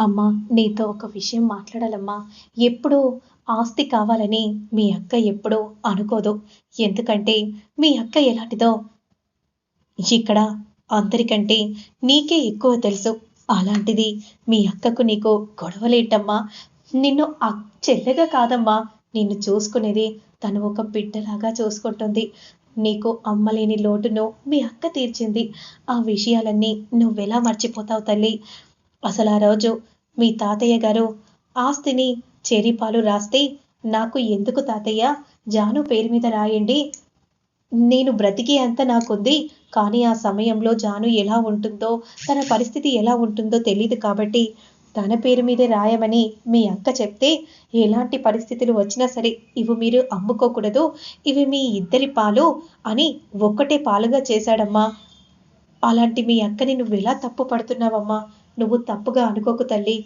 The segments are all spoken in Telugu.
అమ్మా నీతో ఒక విషయం మాట్లాడాలమ్మా. ఎప్పుడూ ఆస్తి కావాలని మీ అక్క ఎప్పుడూ అనుకోదు. ఎందుకంటే మీ అక్క ఎలాంటిదో ఇక్కడ అందరికంటే నీకే ఎక్కువ తెలుసు. అలాంటిది మీ అక్కకు నీకు గొడవలేంటమ్మా. నిన్ను చెల్లెగా కాదమ్మా. నిన్ను చూసుకునేది తను ఒక బిడ్డలాగా చూసుకుంటుంది. నీకు అమ్మలేని లోటును మీ అక్క తీర్చింది. ఆ విషయాలన్నీ నువ్వెలా మర్చిపోతావు తల్లి? అసలు ఆ రోజు మీ తాతయ్య గారు ఆస్తిని చెరిపాలు రాస్తే నాకు ఎందుకు తాతయ్య? జాను పేరు మీద రాయండి. నేను బ్రతికి అంత నాకుంది కానీ ఆ సమయంలో జాను ఎలా ఉంటుందో తన పరిస్థితి ఎలా ఉంటుందో తెలియదు కాబట్టి తన పేరు మీదే రాయమని మీ అక్క చెప్తే ఎలాంటి పరిస్థితులు వచ్చినా సరే ఇవి మీరు అమ్ముకోకూడదు ఇవి మీ ఇద్దరి పాలు అని ఒక్కటే పాలుగా చేశాడమ్మా. అలాంటి మీ అక్కని నువ్వు ఎలా తప్పు పడుతున్నావమ్మా? నువ్వు తప్పుగా అనుకోకు తల్లి.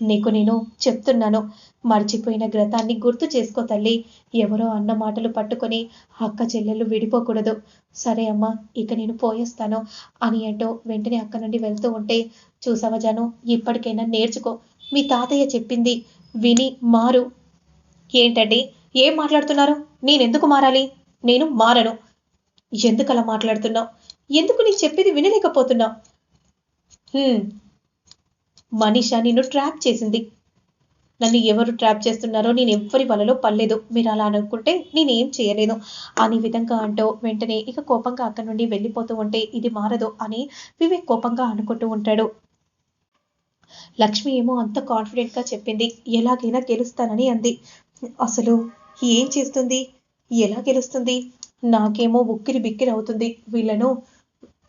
నీకు నేను చెప్తున్నాను. మర్చిపోయిన గ్రతాన్ని గుర్తు చేసుకో తల్లి. ఎవరో అన్న మాటలు పట్టుకొని అక్క చెల్లెళ్ళు విడిపోకూడదు. సరే అమ్మా ఇక నేను పోయేస్తాను అని అంటూ వెంటనే అక్క నుండి వెళ్తూ ఉంటే చూసావా జాను ఇప్పటికైనా నేర్చుకో. మీ తాతయ్య చెప్పింది విని మారు. ఏంటండి? ఏం మాట్లాడుతున్నారు? నేనెందుకు మారాలి? నేను మారను. ఎందుకలా మాట్లాడుతున్నావు? ఎందుకు నీకు చెప్పేది వినలేకపోతున్నావు? మనీషా నిన్ను ట్రాప్ చేసింది. నన్ను ఎవరు ట్రాప్ చేస్తున్నారో నేను ఎవ్వరి వలలో పర్లేదు మీరు అలా అనుకుంటే నేనేం చేయలేను. అని విధంగా అంటూ వెంటనే ఇక కోపంగా అక్కడి నుండి వెళ్ళిపోతూ ఉంటే ఇది మారదు అని వివేక్ కోపంగా అనుకుంటూ ఉంటాడు. లక్ష్మి ఏమో అంత కాన్ఫిడెంట్గా చెప్పింది. ఎలాగైనా గెలుస్తానని అంది. అసలు ఏం చేస్తుంది? ఎలా గెలుస్తుంది? నాకేమో ఉక్కిరి బిక్కిరి అవుతుంది. వీళ్ళను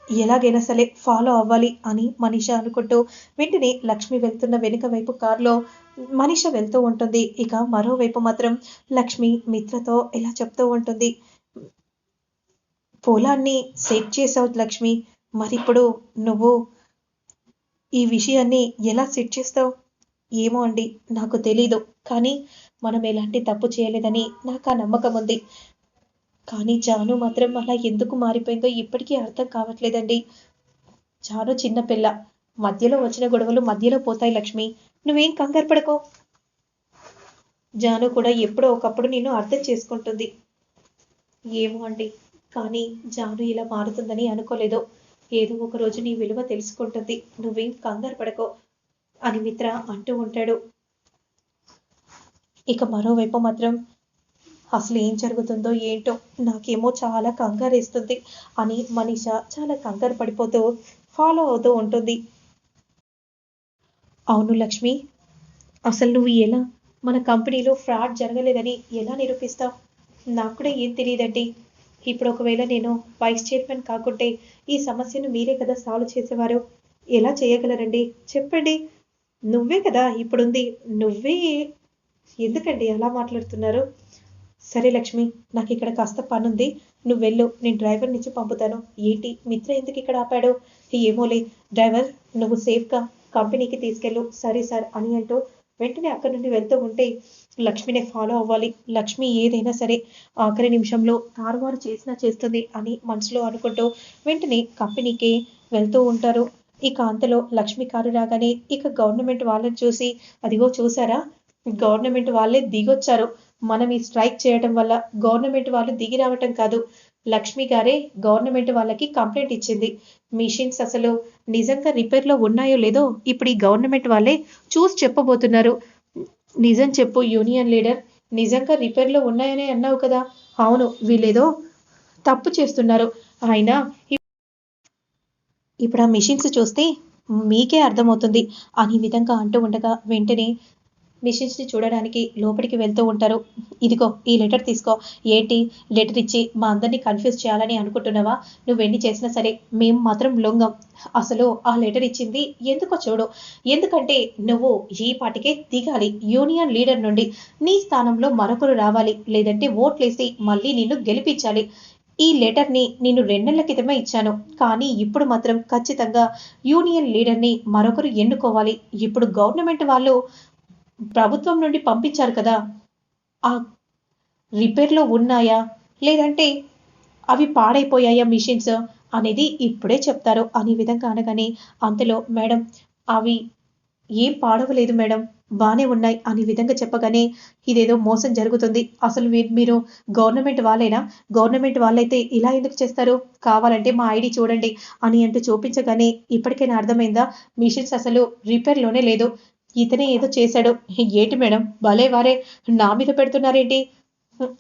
ఎలాగైనా సరే ఫాలో అవ్వాలి అని మనీష అనుకుంటూ వెంటనే లక్ష్మి వెళ్తున్న వెనుక వైపు కారులో మనీష వెళ్తూ ఉంటుంది. ఇక మరోవైపు మాత్రం లక్ష్మి మిత్రతో ఇలా చెప్తూ ఉంటుంది. పొలాన్ని సెట్ చేసావు లక్ష్మి మరి ఇప్పుడు నువ్వు ఈ విషయాన్ని ఎలా సెట్ చేస్తావు? ఏమో అండి నాకు తెలీదు. కానీ మనం ఎలాంటి తప్పు చేయలేదని నాకు ఆ నమ్మకం ఉంది. కానీ జాను మాత్రం అలా ఎందుకు మారిపోయిందో ఇప్పటికీ అర్థం కావట్లేదండి. జాను చిన్న పిల్ల. మధ్యలో వచ్చిన గొడవలు మధ్యలో పోతాయి లక్ష్మి. నువ్వేం కంగారు పడకో. జాను కూడా ఎప్పుడో ఒకప్పుడు నేను అర్థం చేసుకుంటుంది. ఏమో అండి. కానీ జాను ఇలా మారుతుందని అనుకోలేదు. ఏదో ఒక రోజు నీ విలువ తెలుసుకుంటుంది. నువ్వేం కంగారు పడకో అని మిత్ర అంటూ ఉంటాడు. ఇక మరోవైపు మాత్రం అసలు ఏం జరుగుతుందో ఏంటో నాకేమో చాలా కంగారేస్తుంది. అని మనీష చాలా కంగారు పడిపోతూ ఫాలో అవుతూ ఉంటుంది. అవును లక్ష్మి అసలు నువ్వు ఎలా? మన కంపెనీలో ఫ్రాడ్ జరగలేదని ఎలా నిరూపిస్తావు? నాకు కూడా ఏం తెలియదండి. ఇప్పుడు ఒకవేళ నేను వైస్ చైర్మన్ కాకుంటే ఈ సమస్యను మీరే కదా సాల్వ్ చేసేవారు. ఎలా చేయగలరండి? చెప్పండి. నువ్వే కదా ఇప్పుడుంది. నువ్వే. ఎందుకండి అలా మాట్లాడుతున్నారు? సరే లక్ష్మి నాకు ఇక్కడ కాస్త పనుంది. నువ్వు వెళ్ళు నేను డ్రైవర్ నుంచి పంపుతాను. ఏంటి మిత్ర ఎందుకు ఇక్కడ ఆపాడు? ఏమోలే డ్రైవర్ నువ్వు సేఫ్గా కంపెనీకి తీసుకెళ్ళు. సరే సార్ అని అంటూ వెంటనే అక్కడి నుండి వెళ్తూ ఉంటే లక్ష్మినే ఫాలో అవ్వాలి. లక్ష్మి ఏదైనా సరే ఆఖరి నిమిషంలో తారుమారు చేసినా చేస్తుంది అని మనసులో అనుకుంటూ వెంటనే కంపెనీకి వెళ్తూ ఉంటారు. ఇక అంతలో లక్ష్మి కారు రాగానే ఇక గవర్నమెంట్ వాళ్ళని చూసి అదిగో చూసారా గవర్నమెంట్ వాళ్ళే దిగొచ్చారు. మనం ఈ స్ట్రైక్ చేయడం వల్ల గవర్నమెంట్ వాళ్ళు దిగి రావటం కాదు. లక్ష్మి గారే గవర్నమెంట్ వాళ్ళకి కంప్లైంట్ ఇచ్చింది. మిషన్స్ అసలు నిజంగా రిపేర్లో ఉన్నాయో లేదో ఇప్పుడు ఈ గవర్నమెంట్ వాళ్ళే చూసి చెప్పబోతున్నారు. నిజం చెప్పు యూనియన్ లీడర్ నిజంగా రిపేర్లో ఉన్నాయనే అన్నావు కదా. అవును వీళ్ళేదో తప్పు చేస్తున్నారు. అయినా ఇప్పుడు ఆ మిషన్స్ చూస్తే మీకే అర్థమవుతుంది. అని విధంగా అంటూ ఉండగా వెంటనే మిషన్స్ని చూడడానికి లోపలికి వెళ్తూ ఉంటారు. ఇదిగో ఈ లెటర్ తీసుకో. ఏంటి? లెటర్ ఇచ్చి మా అందరినీ కన్ఫ్యూజ్ చేయాలని అనుకుంటున్నావా? నువ్వు ఎన్ని చేసినా సరే మేము మాత్రం లొంగం. అసలు ఆ లెటర్ ఇచ్చింది ఎందుకో చూడు. ఎందుకంటే నువ్వు ఈ పాటికే దిగాలి. యూనియన్ లీడర్ నుండి నీ స్థానంలో మరొకరు రావాలి. లేదంటే ఓట్లేసి మళ్ళీ నిన్ను గెలిపించాలి. ఈ లెటర్ని నేను రెండేళ్ళ క్రితమే ఇచ్చాను. కానీ ఇప్పుడు మాత్రం ఖచ్చితంగా యూనియన్ లీడర్ని మరొకరు ఎన్నుకోవాలి. ఇప్పుడు గవర్నమెంట్ వాళ్ళు ప్రభుత్వం నుండి పంపించారు కదా. ఆ రిపేర్లో ఉన్నాయా? లేదంటే అవి పాడైపోయాయా మిషన్స్ అనేది ఇప్పుడే చెప్తారు అనే విధంగా అనగానే అంతలో మేడం అవి ఏం పాడవలేదు మేడం బాగానే ఉన్నాయి అని విధంగా చెప్పగానే ఇదేదో మోసం జరుగుతుంది. అసలు మీరు మీరు గవర్నమెంట్ వాళ్ళైనా? గవర్నమెంట్ వాళ్ళైతే ఇలా ఎందుకు చేస్తారు? కావాలంటే మా ఐడి చూడండి అని అంటూ చూపించగానే ఇప్పటికైనా అర్థమైందా? మిషన్స్ అసలు రిపేర్లోనే లేదు. ఇతనే ఏదో చేశాడు. ఏంటి మేడం? భలే వారే. నా మీద పెడుతున్నారేంటి?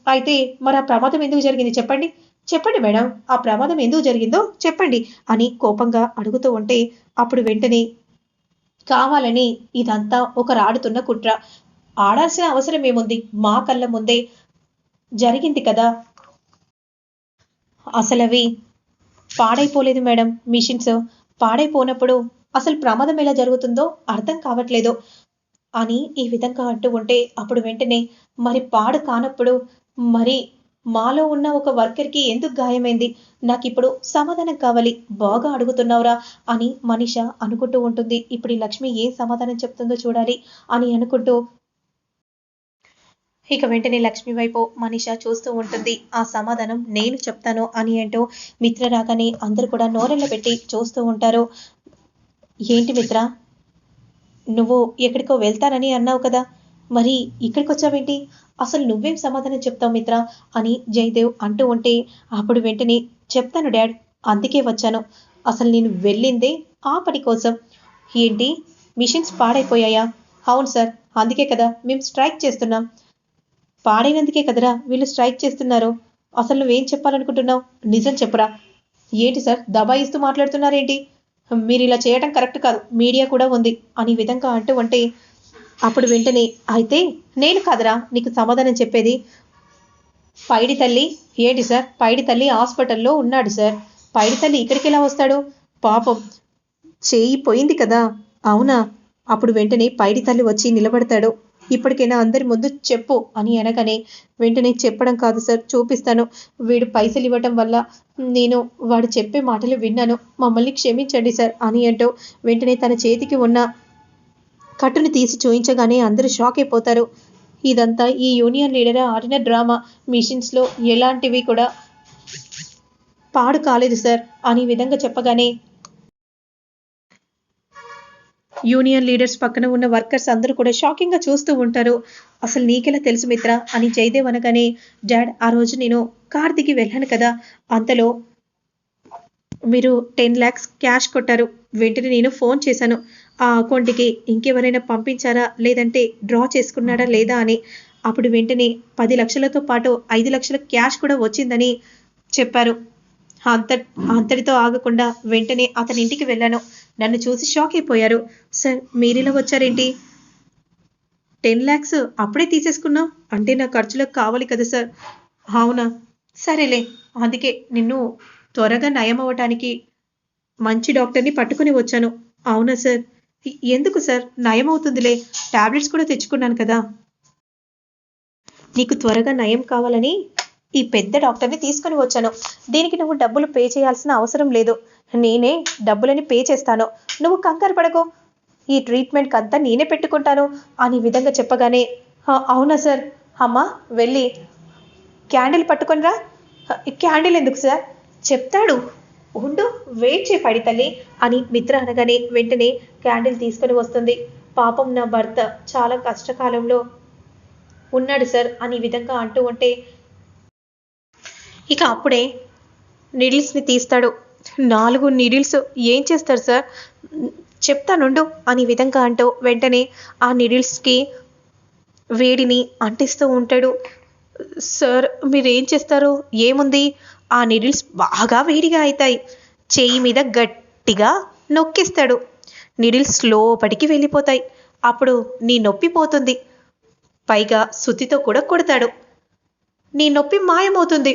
అయితే మరి ఆ ప్రమాదం ఎందుకు జరిగింది చెప్పండి. చెప్పండి మేడం. ఆ ప్రమాదం ఎందుకు జరిగిందో చెప్పండి అని కోపంగా అడుగుతూ ఉంటే అప్పుడు వెంటనే కావాలని ఇదంతా ఒక రాడుతున్న కుట్ర. ఆడాల్సిన అవసరం ఏముంది? మా కళ్ళ ముందే జరిగింది కదా. అసలు అవి పాడైపోలేదు మేడం. మిషన్స్ పాడైపోనప్పుడు అసలు ప్రమాదం ఎలా జరుగుతుందో అర్థం కావట్లేదు. అని ఈ విధంగా అంటూ ఉంటే అప్పుడు వెంటనే మరి పాడు కానప్పుడు మరి మాలో ఉన్న ఒక వర్కర్కి ఎందుకు గాయమైంది? నాకు ఇప్పుడు సమాధానం కావాలి బాగా అడుగుతున్నావురా అని మనిష అనుకుంటూ ఉంటుంది. ఇప్పుడు ఈ లక్ష్మి ఏం సమాధానం చెప్తుందో చూడాలి అని అనుకుంటూ ఇక వెంటనే లక్ష్మి వైపు మనిష చూస్తూ ఉంటుంది. ఆ సమాధానం నేను చెప్తాను అని అంటూ మిత్ర రాగానే అందరూ కూడా నోరెళ్ళ పెట్టి చూస్తూ ఉంటారు. ఏంటి మిత్ర? నువ్వు ఎక్కడికో వెళ్తానని అన్నావు కదా. మరి ఇక్కడికి వచ్చావేంటి అసలు నువ్వేం సమాధానం చెప్తావు మిత్ర? అని జయదేవ్ అంటూ ఉంటే అప్పుడు వెంటనే చెప్తాను డాడ్ అందుకే వచ్చాను. అసలు నేను వెళ్ళిందే ఆ పని కోసం. ఏంటి? మిషన్స్ పాడైపోయాయా? అవును సార్ అందుకే కదా మేము స్ట్రైక్ చేస్తున్నాం. పాడైనందుకే కదరా వీళ్ళు స్ట్రైక్ చేస్తున్నారు. అసలు నువ్వేం చెప్పాలనుకుంటున్నావు? నిజం చెప్పురా. ఏంటి సార్ దబాయిస్తూ మాట్లాడుతున్నారేంటి? మీరు ఇలా చేయడం కరెక్ట్ కాదు. మీడియా కూడా ఉంది. అని విధంగా అంటూ ఉంటే అప్పుడు వెంటనే అయితే నేను కాదురా నీకు సమాధానం చెప్పేది. పైడి తల్లి ఏంటి సార్? పైడి తల్లి హాస్పిటల్లో ఉన్నాడు సార్. పైడి తల్లి ఇక్కడికి ఎలా వస్తాడు? పాపం చేయి పోయింది కదా. అవునా? అప్పుడు వెంటనే పైడి తల్లి వచ్చి నిలబడతాడు. ఇప్పటికైనా అందరి ముందు చెప్పు అని అనగానే వెంటనే చెప్పడం కాదు సార్ చూపిస్తాను. వీడు పైసలు ఇవ్వటం వల్ల నేను వాడు చెప్పే మాటలు విన్నాను. మమ్మల్ని క్షమించండి సార్ అని అంటూ వెంటనే తన చేతికి ఉన్న కట్టును తీసి చూయించగానే అందరూ షాక్ అయిపోతారు. ఇదంతా ఈ యూనియన్ లీడర్ ఆడిన డ్రామా. మిషన్స్లో ఎలాంటివి కూడా పాడు కాలేదు సార్ అనే విధంగా చెప్పగానే యూనియన్ లీడర్స్ పక్కన ఉన్న వర్కర్స్ అందరూ కూడా షాకింగ్గా చూస్తూ ఉంటారు. అసలు నీకెలా తెలుసు మిత్ర? అని జయదేవ్ అనగానే డాడ్ ఆ రోజు నేను కార్ దిగి వెళ్ళాను కదా. అంతలో మీరు టెన్ ల్యాక్స్ క్యాష్ కొట్టారు. వెంటనే నేను ఫోన్ చేశాను. ఆ అకౌంట్కి ఇంకెవరైనా పంపించారా? లేదంటే డ్రా చేసుకున్నాడా లేదా అని. అప్పుడు వెంటనే పది లక్షలతో పాటు ఐదు లక్షల క్యాష్ కూడా వచ్చిందని చెప్పారు. అంత అంతటితో ఆగకుండా వెంటనే అతని ఇంటికి వెళ్ళాను. నన్ను చూసి షాక్ అయిపోయారు. సార్ మీరిలా వచ్చారేంటి? టెన్ ల్యాక్స్ అప్పుడే తీసేసుకున్నావు అంటే నా ఖర్చులకు కావాలి కదా సార్. అవునా? సరేలే. అందుకే నిన్ను త్వరగా నయం అవ్వటానికి మంచి డాక్టర్ని పట్టుకుని వచ్చాను. అవునా సార్? ఎందుకు సార్? నయం అవుతుందిలే. టాబ్లెట్స్ కూడా తెచ్చుకున్నాను కదా. నీకు త్వరగా నయం కావాలని ఈ పెద్ద డాక్టర్ని తీసుకొని వచ్చాను. దీనికి నువ్వు డబ్బులు పే చేయాల్సిన అవసరం లేదు. నేనే డబ్బులని పే చేస్తాను. నువ్వు కంగారు పడకు. ఈ ట్రీట్మెంట్కి అంతా నేనే పెట్టుకుంటాను అని విధంగా చెప్పగానే అవునా సార్? అమ్మా వెళ్ళి క్యాండిల్ పట్టుకొనిరా. క్యాండిల్ ఎందుకు సార్? చెప్తాడు. ఉండు వెయిట్ చేయి పడి తల్లి అని మిత్ర అనగానే వెంటనే క్యాండిల్ తీసుకొని వస్తుంది. పాపం నా భర్త చాలా కష్టకాలంలో ఉన్నాడు సార్ అని విధంగా అంటూ ఉంటే ఇక అప్పుడే నీడిల్స్ని తీస్తాడు. నాలుగు నీడిల్స్ ఏం చేస్తారు సార్? చెప్తానుండు అని విధంగా అంటూ వెంటనే ఆ నీడిల్స్కి వేడిని అంటిస్తూ ఉంటాడు. సార్ మీరు ఏం చేస్తారు? ఏముంది? ఆ నీడిల్స్ బాగా వేడిగా అవుతాయి చేయి మీద గట్టిగా నొక్కిస్తాడు. నీడిల్స్ లోపలికి వెళ్ళిపోతాయి. అప్పుడు నీ నొప్పి పోతుంది. పైగా శుద్ధితో కూడా కొడతాడు. నీ నొప్పి మాయమవుతుంది.